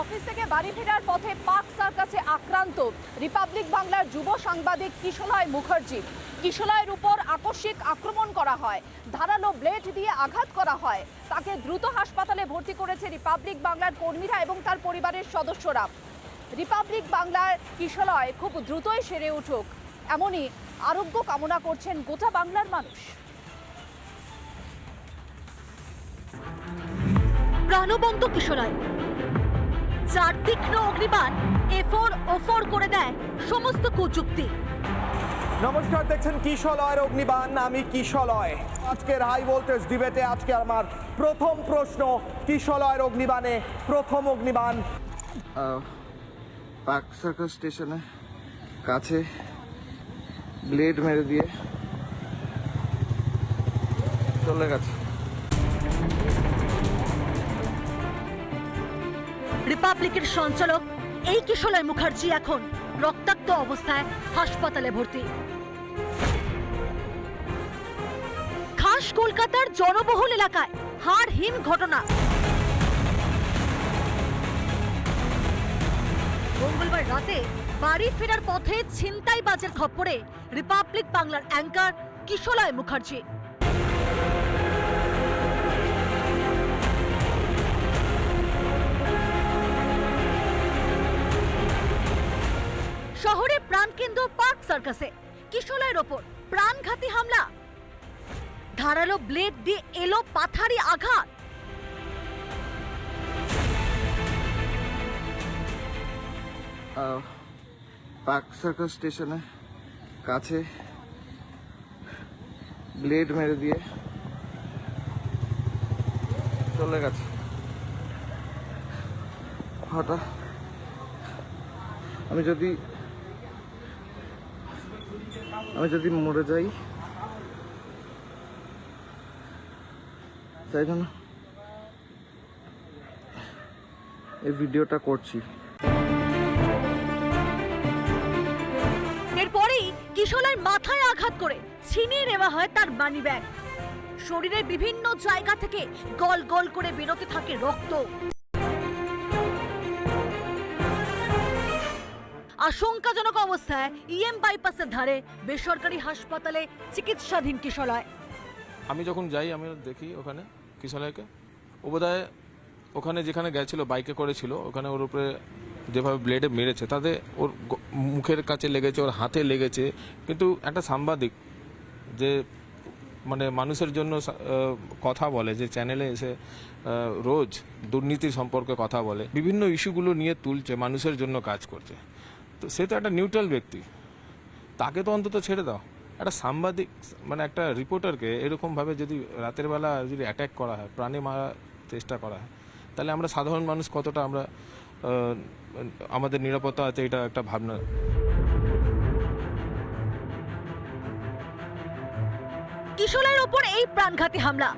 Office থেকে বাড়ি ফেরার পথে পাক সার্কাসে আক্রান্ত। রিপাবলিক বাংলার যুব সাংবাদিক কিশলয় মুখার্জি। কিশলয়ের উপর আকস্মিক আক্রমণ করা হয়। ধারালো ব্লেড দিয়ে আঘাত করা হয়। তাকে দ্রুত হাসপাতালে ভর্তি করেছে রিপাবলিক বাংলার কর্মীরা এবং তার পরিবারের সদস্যরা। রিপাবলিক বাংলার কিশলয় খুব দ্রুতই সেরে উঠুক। এমনই আরোগ্য কামনা করছেন গোটা বাংলার মানুষ। প্রাণবন্ত কিশোরায় যার তীক্ষ্ণ অগ্নিবাণ এফোর ওফোর করে দেয় সমস্ত কুযুক্তি। নমস্কার দেখছেন কিশলয়ের অগ্নিবাণ আমি কিশলয় আজকের হাই ভোল্টেজ ডিবেটে আজকে আমার প্রথম প্রশ্ন কিশলয়ের অগ্নিবাণে প্রথম অগ্নিবাণ। পার্ক সার্কাস স্টেশনে কাছে ব্লেড মেরে দিয়ে চলে গেছে। রিপাবলিকের সঞ্চালক এই কিশোলয় মুখার্জি এখন রক্তাক্ত অবস্থায় হাসপাতালে ভর্তি। খাস কলকাতার জনবহুল এলাকায় হাড়হীন ঘটনা। মঙ্গলবার রাতে বাড়ি ফেরার পথে ছিনতাইবাজের খপ্পরে রিপাবলিক বাংলার অ্যাঙ্কার কিশোলয় মুখার্জি। শহরে প্রাণকেন্দ্র পার্ক সার্কাসে। কিশোরের ওপর প্রাণঘাতী হামলা। ধারালো ব্লেড দিয়ে এলো পাথারি আঘাত। পার্ক সার্কাস স্টেশনে কাছে ব্লেড মেরে দিয়ে চলে গেছে। হঠাৎ আমি যদি আমি যদি মরে যাই, তাই জন্য এই ভিডিওটা করছি। এরপরেই কিশোরের মাথায় আঘাত করে ছিনিয়ে নেওয়া হয় তার মানি ব্যাগ শরীরের বিভিন্ন জায়গা থেকে গল গল করে বেরোতে থাকে রক্ত। আশঙ্কাজনক অবস্থায় ইএম বাইপাসের ধারে বেসরকারি হাসপাতালে চিকিৎসাধীন কিশোরয়। আমি যখন যাই, আমি দেখি ওখানে কিশোরকে ও ওখানে যেখানে গেছিল বাইকে করেছিল, ওখানে ওর উপরে যেভাবে ব্লেডে মেরেছে, তাতে ওর মুখের কাছে লেগেছে, ওর হাতে লেগেছে। কিন্তু একটা সাংবাদিক যে মানে মানুষের জন্য কথা বলে, যে চ্যানেলে এসে রোজ দুর্নীতি সম্পর্কে কথা বলে, বিভিন্ন ইস্যুগুলো নিয়ে তুলছে, মানুষের জন্য কাজ করছে। তো সে তো একটা নিউট্রাল ব্যক্তি। তাকে তো অন্তত ছেড়ে দাও। একটা সাংবাদিক মানে একটা রিপোর্টারকে এরকমভাবে যদি রাতের বেলা যদি অ্যাটাক করা হয়, প্রাণে মারার চেষ্টা করা হয়, তাহলে আমরা সাধারণ মানুষ কতটা আমরা আমাদের নিরাপত্তা আছে এটা একটা ভাবনা। কিশোরের ওপর এই প্রাণঘাতী হামলা।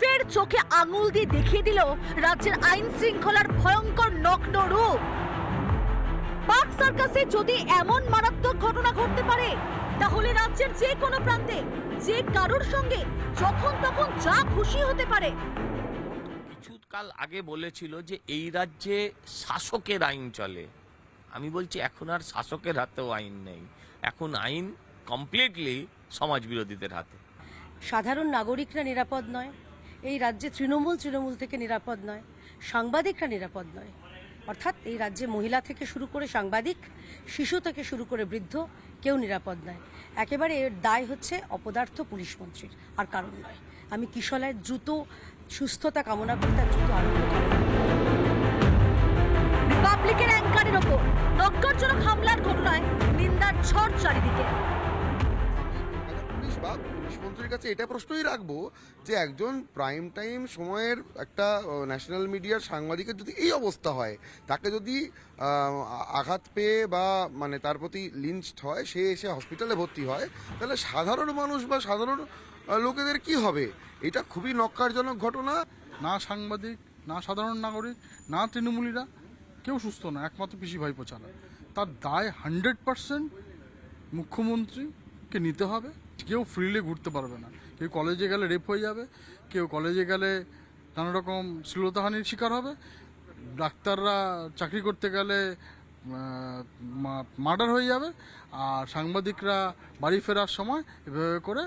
ফের চোখে আঙুল দিয়ে দেখিয়ে দিল রাজ্যের আইন শৃঙ্খলার ভয়ঙ্কর নগ্ন রূপ। পার্ক সার্কাসে যদি এমন মারাত্মক ঘটনা ঘটতে পারে তাহলে রাজ্যের যে কোনো প্রান্তে যে কারোর সঙ্গে যখন তখন যা খুশি হতে পারে। কিছুকাল আগে বলেছিল যে এই রাজ্যে শাসকের আইন চলে। আমি বলছি এখন আর শাসকের হাতেও আইন নেই। এখন আইন কমপ্লিটলি সমাজ বিরোধীদের হাতে। সাধারণ নাগরিকরা নিরাপদ নয়। এই রাজ্যে তৃণমূল তৃণমূল থেকে নিরাপদ নয়। সাংবাদিকরা নিরাপদ নয়। অর্থাৎ এই রাজ্যে মহিলা থেকে শুরু করে সাংবাদিক, শিশু থেকে শুরু করে বৃদ্ধ কেউ নিরাপদ নয়। একেবারে এর দায় হচ্ছে অপদার্থ পুলিশ মন্ত্রীর, আর কারণ নয়। আমি কিশলয়ের দ্রুত সুস্থতা কামনা করি, তার দ্রুত আরোগ্য কামনা করি। রিপাবলিকের অ্যাঙ্কারের ওপর নক্কারজনক হামলার ঘটনায় নিন্দার ঝড় চারিদিকে। মন্ত্রীর কাছে এটা প্রশ্নই রাখব যে একজন প্রাইম টাইম সময়ের একটা ন্যাশনাল মিডিয়ার সাংবাদিকের যদি এই অবস্থা হয়, তাকে যদি আঘাত পেয়ে বা মানে তার প্রতি লিঞ্চড হয়, সে এসে হসপিটালে ভর্তি হয়, তাহলে সাধারণ মানুষ বা সাধারণ লোকেদের কি হবে? এটা খুবই নক্কারজনক ঘটনা। না সাংবাদিক, না সাধারণ নাগরিক, না তৃণমূলীরা কেউ সুস্থ না, একমাত্র পিসি ভাইপো ছাড়া। তার দায় হান্ড্রেড পার্সেন্ট মুখ্যমন্ত্রীকে নিতে হবে। কেউ ফ্রিলে ঘুরতে পারবে না। কেউ কলেজে গেলে রেপ হয়ে যাবে, কেউ কলেজে গেলে নানা রকম শ্লীলতাহানির শিকার হবে। ডাক্তাররা চাকরি করতে গেলে মার্ডার হয়ে যাবে আর সাংবাদিকরা বাড়ি ফেরার সময় এভাবে করে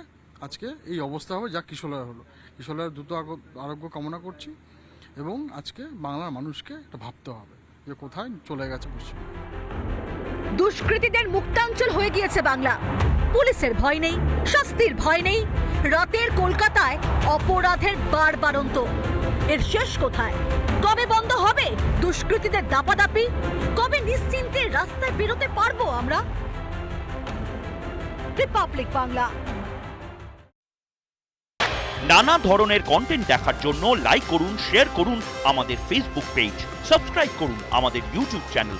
আজকে এই অবস্থা হবে যা কিশোলয় হলো। কিশোলয়ের দ্রুত আরোগ্য কামনা করছি এবং আজকে বাংলার মানুষকে এটা ভাবতে হবে যে কোথায় চলে গেছে পশ্চিম দুষ্কৃতীদের মুক্তাঞ্চল হয়ে গিয়েছে বাংলা। পুলিশের ভয় নেই, শাস্তির ভয় নেই, রাতের কলকাতায় অপরাধের বাড়বাড়ন্ত এর শেষ কোথায়? কবে বন্ধ হবে দুষ্কৃতীদের দাপাদাপি? কবে নিশ্চিন্তে রাস্তায় বেরোতে পারব আমরা? রিপাবলিক বাংলা। নানা ধরনের কন্টেন্ট দেখার জন্য লাইক করুন শেয়ার করুন আমাদের ফেসবুক পেজ সাবস্ক্রাইব করুন আমাদের ইউটিউব চ্যানেল